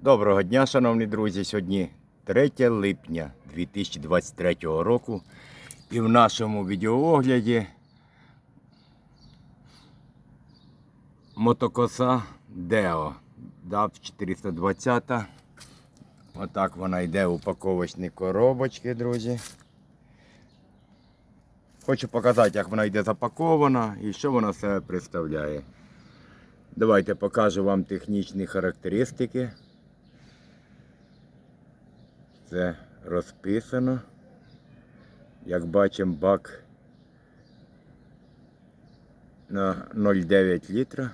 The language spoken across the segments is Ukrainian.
Доброго дня, шановні друзі. Сьогодні 3 липня 2023 року. І в нашому відеоогляді мотокоса Део DAF 420. Отак вона йде в упаковочні коробочки, друзі. Хочу показати, як вона йде запакована і що вона себе представляє. Давайте покажу вам технічні характеристики. Це розписано. Як бачимо, бак на 0,9 літра.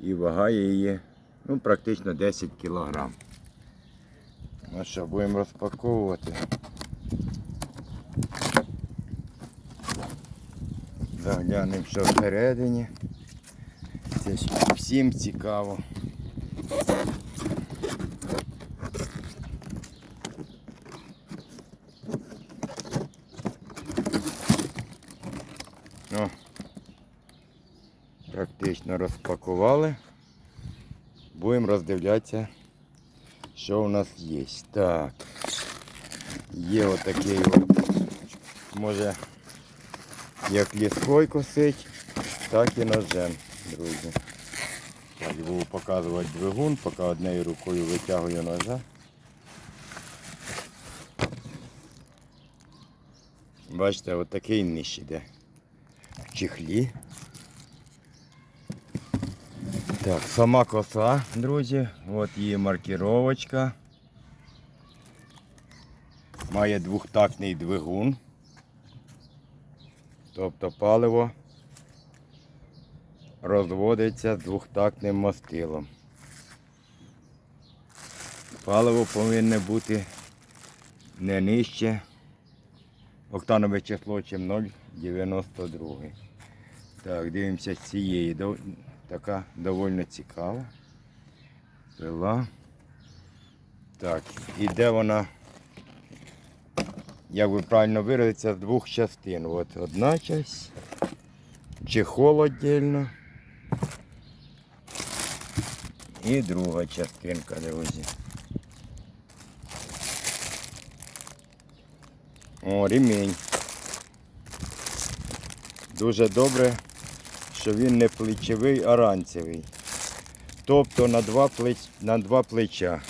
І вага її ну, практично 10 кг. Ну що, будемо розпаковувати. Заглянемо, що всередині. Це всім цікаво. Практично розпакували. Будемо роздивлятися, що у нас є. Так. Є отакий, от, може, як ліской косить, так і ножем, друзі. Так, буду показувати двигун, поки однією рукою витягую ножа. Бачите, отакий ниж іде в чехлі. Так, сама коса, друзі, от її маркіровочка. Має двохтактний двигун. Тобто паливо розводиться з двохтактним мастилом. Паливо повинне бути не нижче октанове число, чим 0,92. Так, дивимося з цієї. Така доволі цікава. Пила. Так, іде вона, як би правильно виразитися, з двох частин. От одна часть, чехол віддільно. І друга частинка, друзі. О, ремінь. Дуже добре, що він не плечовий, а ранцевий. Тобто на два, плеч, на два плеча.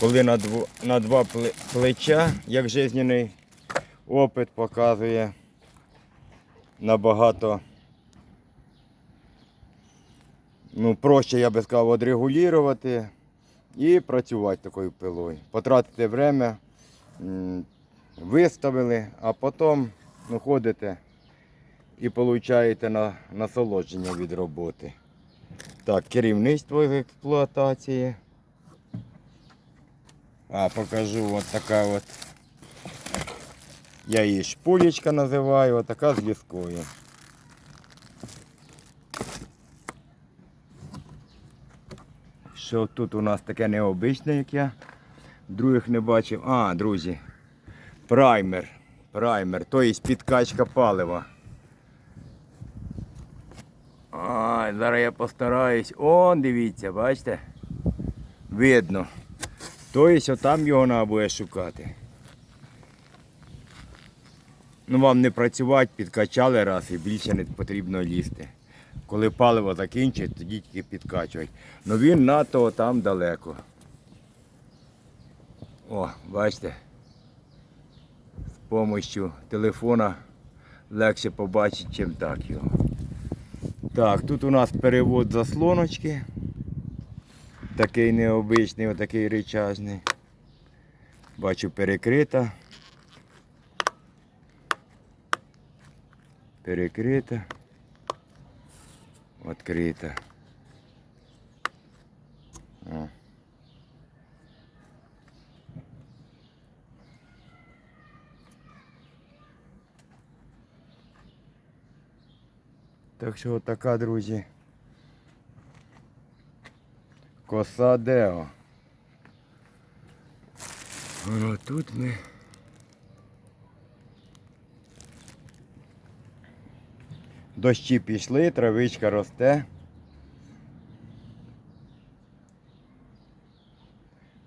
Коли на, дво, на два плеча, як жизненний опит показує, набагато ну, проще, я би сказав, відрегулювати і працювати такою пилою. Потратити время, виставили, а потім ну, ходите і получаєте на, насолодження від роботи. Так, керівництво експлуатації. А, покажу от така от. Я її шпулечка називаю, от така з ліскою. Що тут у нас таке необичне, як я других не бачив. А, друзі, праймер. Праймер, тобто підкачка палива. Ай, зараз я постараюсь. О, дивіться, бачите? Видно. Тобто отам його треба буде шукати. Ну вам не працювати, підкачали раз і більше не потрібно лізти. Коли паливо закінчить, тоді тільки підкачувати. Ну він надто там далеко. О, бачите? З допомогою телефона легше побачити, чим так його. Так, тут у нас перевод заслоночки. Такий необичний, отакий речажний. Бачу перекрита. Перекрита. Відкрита. Так що така, друзі. Коса Део. Воно тут ми. Дощі пішли, травичка росте.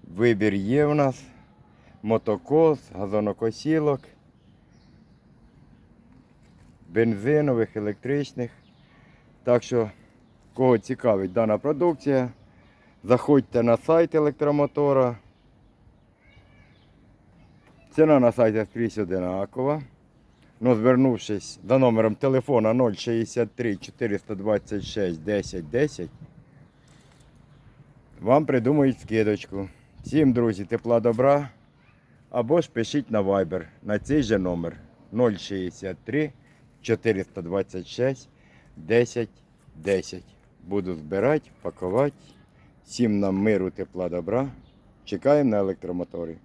Вибір є у нас. Мотокос, газонокосілок, бензинових, електричних. Так що, кого цікавить дана продукція, заходьте на сайт електромотора. Ціна на сайті скрізь одинакова. Ну, звернувшись за номером телефона 063 426 10 10, вам придумають скидочку. Всім, друзі, тепла добра. Або ж пишіть на Viber на цей же номер 063 426 10 10. Буду збирати, пакувати. Всім нам миру, тепла, добра. Чекаємо на електромотори.